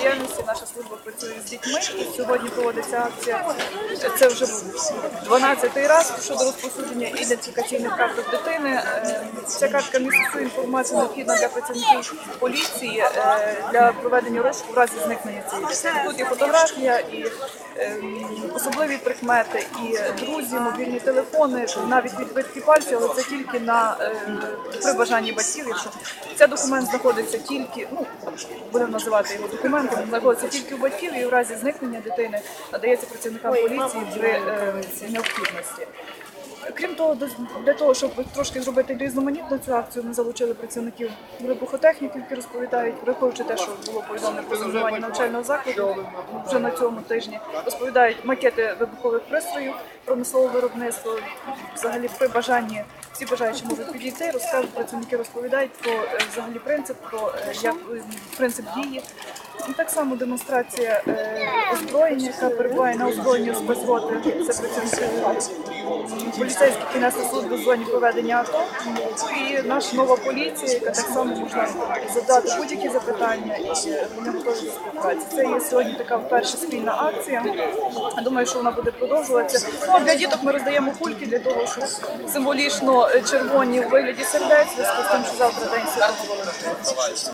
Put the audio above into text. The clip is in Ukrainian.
діяльності наша служба працює з дітьми. І сьогодні проводиться акція. Це вже 12-й раз щодо розповсюдження ідентифікаційних карток дитини. Е, Ця картка містить всю інформацію необхідну для працівників поліції е, для проведення розшуку в разі зникнення цієї дитини. Тут є фотографія і ем, особливі прикмети, і друзі, мобільні телефони, навіть відбитки пальців, але це тільки на е, при бажанні батьків. Якщо цей документ знаходиться тільки, ну будемо називати його документом, знаходиться тільки у батьків і в разі зникнення дитини надається працівникам поліції при е, необхідності. Крім того, для того, щоб трошки зробити різноманітну цю акцію, ми залучили працівників вибухотехніків, які розповідають, враховуючи те, що було повідомлено про зруйнування навчального закладу вже на цьому тижні. Розповідають макети вибухових пристроїв промислового виробництва. Взагалі, при бажанні всі бажаючі можуть підійти, розкажуть працівники, розповідають про е, взагалі принцип, про е, як принцип дії. І так само демонстрація е, озброєння, яка перебуває на озброєнні спецроти. Це працівники поліцейські, які несли службу в зоні проведення АТО. І наша нова поліція, яка так само можна задати будь-які запитання, і вони готові до співпраці. Це є сьогодні така перша спільна акція. Думаю, що вона буде продовжуватися. Ну, для діток ми роздаємо кульки для того, щоб символічно е, червоні у вигляді сердець, зв'язку з тим, що завтра день святого.